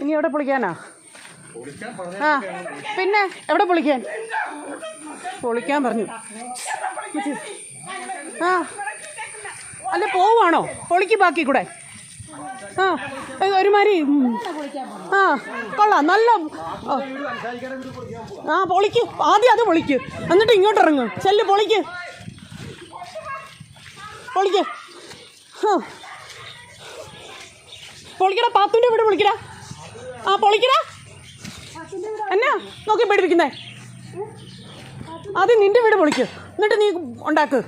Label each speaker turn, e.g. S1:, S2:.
S1: ഇനി എവിടെ പൊളിക്കാനാ? ആ പിന്നെ എവിടെ പൊളിക്കാൻ? പൊളിക്കാൻ പറഞ്ഞു. ആ അല്ല പോവാണോ പൊളിക്ക് ബാക്കി കൂടെ. ആ ഒരുമാതിരി ആ കൊള്ളാം നല്ല ആ പൊളിക്കൂ ആദ്യം അത് പൊളിക്കൂ. എന്നിട്ട് ഇങ്ങോട്ട് ഇറങ്ങും. ചെല്ല് പൊളിക്കൂ. പൊളിക്ക്. പൊളിക്കടാ പാത്തുന്റെ വീട് പൊളിക്കടാ ആ പൊളിക്കടാ. എന്നാ നോക്കി പേടിപ്പിക്കുന്നേ. അത് നിന്റെ വീട് പൊളിക്കൂ. എന്നിട്ട് നീ ഉണ്ടാക്ക്.